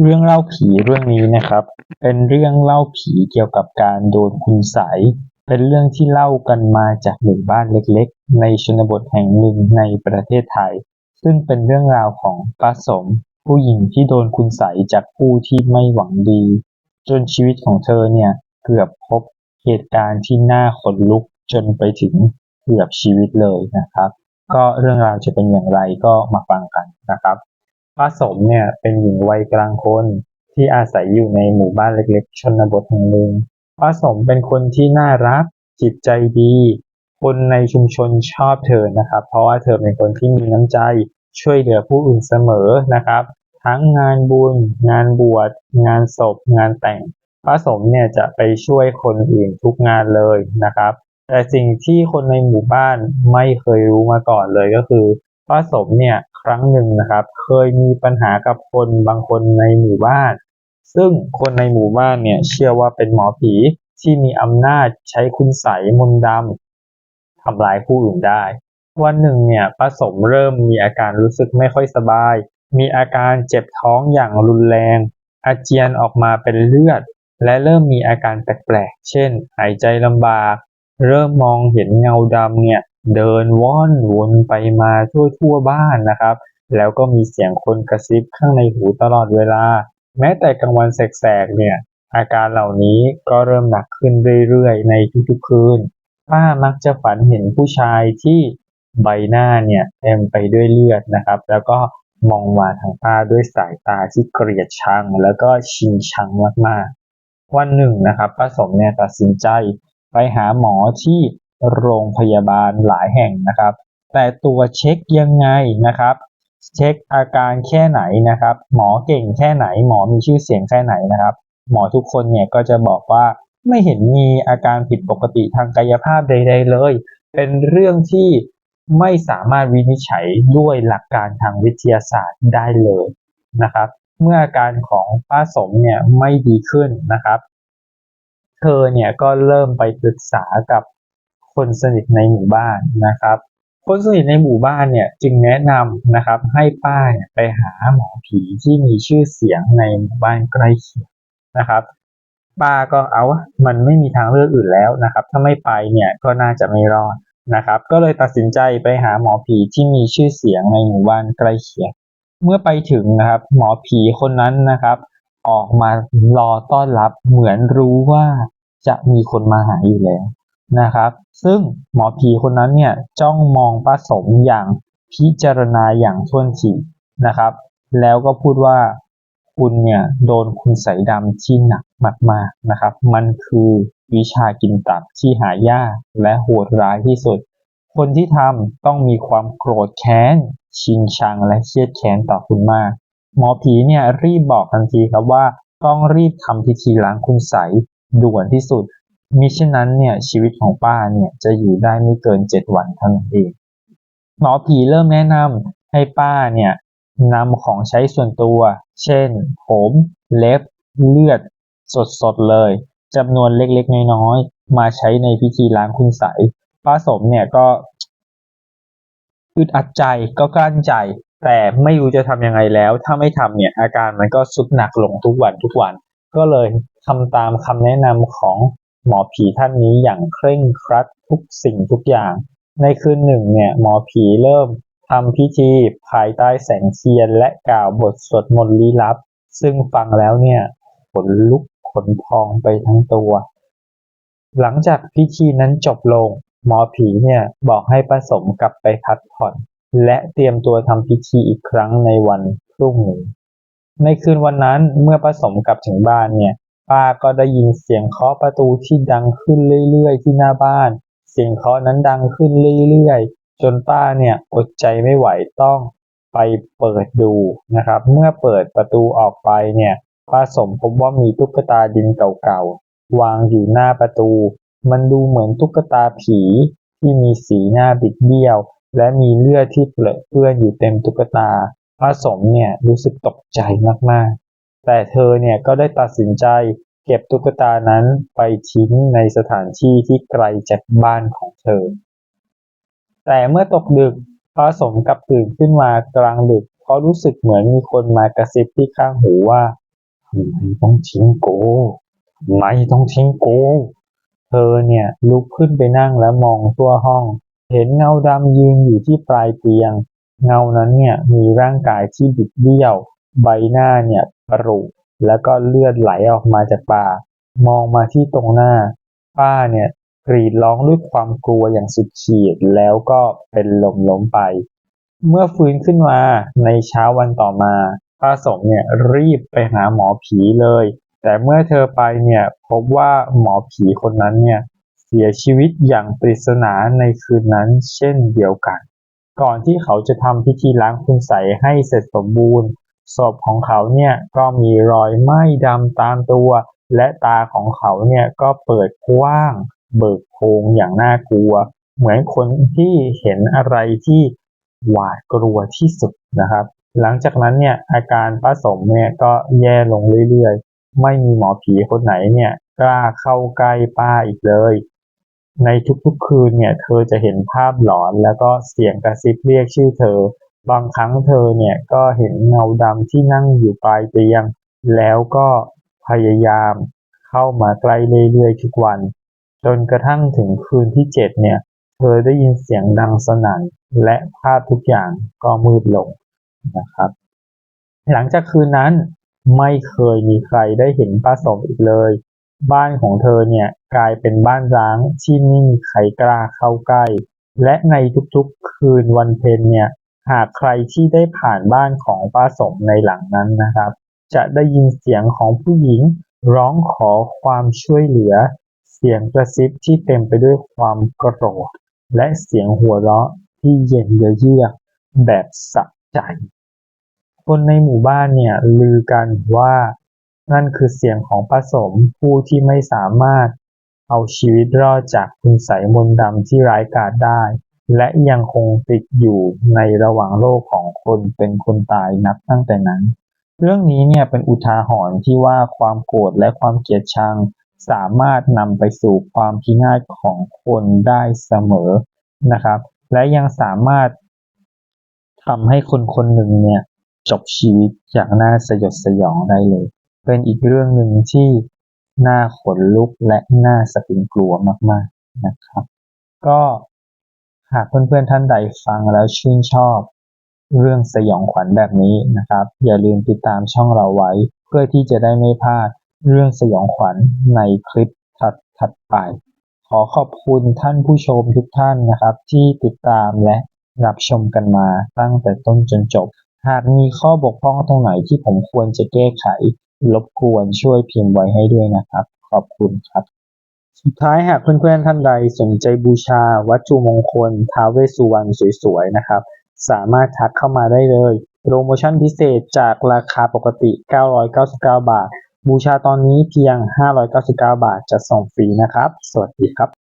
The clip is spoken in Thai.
เรื่องเล่าผีเรื่องนี้นะครับ เป็นเรื่องเล่าผีเกี่ยวกับการโดนคุณไสเป็นเรื่องที่เล่ากันมาจากหมู่บ้านเล็กๆ ในชนบทแห่งหนึ่งในประเทศไทย ซึ่งเป็นเรื่องราวของป้าสม ผู้หญิงที่โดนคุณไสจากผู้ที่ไม่หวังดี จนชีวิตของเธอเนี่ยเกือบพบเหตุการณ์ที่น่าขนลุกจนไปถึงเกือบชีวิตเลยนะครับ ก็เรื่องราวจะเป็นอย่างไรก็มาฟังกันนะครับ ป้าสมเนี่ยเป็นหญิงวัยกลางคนที่อาศัยอยู่ในหมู่บ้านเล็กๆ ชนบทแห่งหนึ่งป้าสมเป็นคนที่น่ารักจิตใจดี คนในชุมชนชอบเธอนะครับ เพราะว่าเธอเป็นคนที่มีน้ำใจช่วยเหลือผู้อื่นเสมอนะครับ ทั้งงานบุญ งานบวช งานศพ งานแต่งป้าสมเนี่ยจะไปช่วยคนอื่นทุกงานเลยนะครับ แต่สิ่งที่คนในหมู่บ้านไม่เคยรู้มาก่อนเลยก็คือ ป้าสมเนี่ยครั้งหนึ่งนะครับ เคยมีปัญหากับคนบางคนในหมู่บ้าน ซึ่งคนในหมู่บ้านเนี่ยเชื่อว่าเป็นหมอผีที่มีอำนาจใช้คุณไสมนต์ดำทำร้ายผู้อื่นได้ วันหนึ่งเนี่ยป้าสมเริ่มมีอาการรู้สึกไม่ค่อยสบาย มีอาการเจ็บท้องอย่างรุนแรง อาเจียนออกมาเป็นเลือด และเริ่มมีอาการแปลกๆ เช่น หายใจลำบาก เริ่มมองเห็นเงาดำเนี่ย เดินว่อนวนไปมาทั่วทั่วบ้านนะครับ แล้วก็มีเสียงคนกระซิบข้างในหูตลอดเวลา แม้แต่กลางวันแสกๆเนี่ยอาการเหล่านี้ก็เริ่มหนักขึ้นเรื่อยๆ ในทุกๆคืนป้ามักจะฝันเห็นผู้ชายที่ใบหน้าเนี่ยเต็มไปด้วยเลือดนะครับ แล้วก็มองมาทางป้าด้วยสายตาที่เกลียดชัง แล้วก็ชิงชังมากๆ วันหนึ่งนะครับป้าสมเนี่ยตัดสินใจไปหาหมอที่ โรงพยาบาลหลายแห่งนะครับ แต่ตัวเช็คยังไงนะครับ เช็คอาการแค่ไหนนะครับ หมอเก่งแค่ไหน หมอมีชื่อเสียงแค่ไหนนะครับ หมอทุกคนเนี่ยก็จะบอกว่าไม่เห็นมีอาการผิดปกติทางกายภาพใด ๆ เลย เป็นเรื่องที่ไม่สามารถวินิจฉัยด้วยหลักการทางวิทยาศาสตร์ได้เลยนะครับ เมื่ออาการของป้าสมเนี่ยไม่ดีขึ้นนะครับ เธอเนี่ยก็เริ่มไปปรึกษากับ คนสนิทในหมู่บ้านนะครับ คนสนิทในหมู่บ้านเนี่ยจึงแนะนำนะครับ ให้ป้าเนี่ยไปหาหมอผีที่มีชื่อเสียงในหมู่บ้านใกล้เคียงนะครับป้าก็เอาวะมันไม่มีทางเลือกอื่นแล้วนะครับ ถ้าไม่ไปเนี่ยก็น่าจะไม่รอดนะครับ ก็เลยตัดสินใจไปหาหมอผีที่มีชื่อเสียงในหมู่บ้านใกล้เคียง เมื่อไปถึงนะครับ หมอผีคนนั้นนะครับ ออกมารอต้อนรับเหมือนรู้ว่าจะมีคนมาหาอยู่แล้ว นะครับ ซึ่งหมอผีคนนั้นเนี่ยจ้องมองป้าสมอย่างพิจารณาอย่างท่วนทีนะครับ แล้วก็พูดว่าคุณเนี่ยโดนคุณใสดำที่หนักมากๆนะครับ มันคือวิชากินตับที่หายากและโหดร้ายที่สุด คนที่ทำต้องมีความโกรธแค้น ชิงชังและเครียดแค้นต่อคุณมาก หมอผีเนี่ยรีบบอกทันทีครับว่า ต้องรีบทำพิธีล้างคุณใสด่วนที่สุด มิฉะนั้นเนี่ยชีวิตของป้าเนี่ยจะอยู่ได้ไม่เกินเจ็ดวันเท่านั้นเองหมอผีเริ่มแนะนำให้ป้าเนี่ยนำของใช้ส่วนตัว เช่น ผม เล็บ เลือด สดๆเลยจำนวนเล็กๆ น้อยๆ มาใช้ในพิธีล้างคุณใสป้าสมเนี่ยก็อึดอัดใจก็กลั้นใจ แต่ไม่รู้จะทำยังไงแล้ว ถ้าไม่ทำเนี่ยอาการมันก็สุดหนักลงทุกวันทุกวัน ก็เลยทำตามคำแนะนำของ หมอผีท่านนี้อย่างเคร่งครัดทุกสิ่งทุกอย่าง ในคืนหนึ่งเนี่ยหมอผีเริ่มทำพิธีภายใต้แสงเทียนและกล่าวบทสวดมนต์ลี้ลับ ซึ่งฟังแล้วเนี่ยขนลุกขนพองไปทั้งตัว หลังจากพิธีนั้นจบลง หมอผีเนี่ยบอกให้ป้าสมกลับไปพักผ่อน และเตรียมตัวทำพิธีอีกครั้งในวันพรุ่งนี้ในคืนวันนั้นเมื่อป้าสมกลับถึงบ้านเนี่ย ป้าก็ได้ยินเสียงเคาะประตูที่ดังขึ้นเรื่อยๆที่หน้าบ้าน เสียงเคาะนั้นดังขึ้นเรื่อยๆ จนป้าเนี่ยอดใจไม่ไหวต้องไปเปิดดูนะครับ เมื่อเปิดประตูออกไปเนี่ยป้าสมพบว่ามีตุ๊กตาดินเก่าๆ วางอยู่หน้าประตู มันดูเหมือนตุ๊กตาผีที่มีสีหน้าบิดเบี้ยว และมีเลือดที่เปื้อนอยู่เต็มตุ๊กตาป้าสมเนี่ยรู้สึกตกใจมากๆ แต่เธอเนี่ยก็ได้ตัดสินใจเก็บตุ๊กตานั้นไปทิ้งในสถานที่ที่ไกลจากบ้านของเธอ แต่เมื่อตกดึกป้าสมกับตื่นขึ้นมากลางดึกเพราะรู้สึกเหมือนมีคนมากระซิบที่ข้างหูว่าทำไมต้องทิ้งกูทำไมต้องทิ้งกูเธอเนี่ยลุกขึ้นไปนั่งและมองทั่วห้อง เห็นเงาดำยืนอยู่ที่ปลายเตียง เงานั้นเนี่ยมีร่างกายที่บิดเบี้ยว ใบหน้าเนี่ยปรุแล้วก็เลือดไหลออกมาจากปากมองมาที่ตรงหน้า ป้าเนี่ยกรีดร้องด้วยความกลัวอย่างสุดขีดแล้วก็เป็นลมล้มไป เมื่อฟื้นขึ้นมาในเช้าวันต่อมาป้าสมเนี่ยรีบไปหาหมอผีเลย แต่เมื่อเธอไปเนี่ยพบว่าหมอผีคนนั้นเนี่ยเสียชีวิตอย่างปริศนาในคืนนั้นเช่นเดียวกัน ก่อนที่เขาจะทำพิธีล้างคุณใสให้เสร็จสมบูรณ์ ศพของเขาเนี่ยก็มีรอยไหม้ดำตามตัว และตาของเขาเนี่ยก็เปิดกว้าง เบิกโพรงอย่างน่ากลัว เหมือนคนที่เห็นอะไรที่หวาดกลัวที่สุดนะครับ หลังจากนั้นเนี่ยอาการป้าสมเนี่ยก็แย่ลงเรื่อยๆ ไม่มีหมอผีคนไหนเนี่ยกล้าเข้าใกล้ป้าอีกเลย ในทุกๆคืนเนี่ยเธอจะเห็นภาพหลอนแล้วก็เสียงกระซิบเรียกชื่อเธอ บางครั้งเธอเนี่ยก็เห็นเงาดำที่นั่งอยู่ปลายเตียง แล้วก็พยายามเข้ามาใกล้เรื่อยๆทุกวัน จนกระทั่งถึงคืนที่เจ็ดเนี่ย เธอได้ยินเสียงดังสนั่น และภาพทุกอย่างก็มืดลงนะครับ หลังจากคืนนั้นไม่เคยมีใครได้เห็นป้าสมอีกเลย บ้านของเธอเนี่ยกลายเป็นบ้านร้างที่ไม่มีใครกล้าเข้าใกล้ และในทุกๆคืนวันเพ็ญเนี่ย หากใครที่ได้ผ่านบ้านของป้าสมในหลังนั้นนะครับ จะได้ยินเสียงของผู้หญิงร้องขอความช่วยเหลือ เสียงกระซิบที่เต็มไปด้วยความโกรธและเสียงหัวเราะที่เย็นเยือกแบบสะใจ คนในหมู่บ้านเนี่ยลือกันว่านั่นคือเสียงของป้าสมผู้ที่ไม่สามารถเอาชีวิตรอดจากคุณไสยมนต์ดำที่ร้ายกาจได้ และยังคงติดอยู่ในระหว่างโลกของคนเป็นคนตายนับตั้งแต่นั้น เรื่องนี้เนี่ยเป็นอุทาหรณ์ที่ว่าความโกรธและความเกลียดชังสามารถนำไปสู่ความพินาศของคนได้เสมอนะครับ และยังสามารถทำให้คนคนหนึ่งเนี่ยจบชีวิตอย่างน่าสยดสยองได้เลย เป็นอีกเรื่องหนึ่งที่น่าขนลุกและน่าสะพรึงกลัวมากๆนะครับ ก็ หากเพื่อนๆท่านใดฟังแล้วชื่นชอบ เรื่องสยองขวัญแบบนี้นะครับ อย่าลืมติดตามช่องเราไว้ เพื่อที่จะได้ไม่พลาดเรื่องสยองขวัญในคลิปถัดๆไป ขอขอบคุณท่านผู้ชมทุกท่านนะครับ ที่ติดตามและรับชมกันมาตั้งแต่ต้นจนจบ หากมีข้อบกพร่องตรงไหนที่ผมควรจะแก้ไขรบกวนช่วยพิมพ์ไว้ให้ด้วยนะครับ ขอบคุณครับ สุดท้ายหากเพื่อนๆท่านใดสนใจบูชาวัตถุมงคลท้าวเวสสุวรรณสวยๆนะครับ สามารถทักเข้ามาได้เลย โปรโมชั่นพิเศษจากราคาปกติ 999 บาท บูชาตอนนี้เพียง 599 บาทจะส่งฟรีนะครับ สวัสดีครับ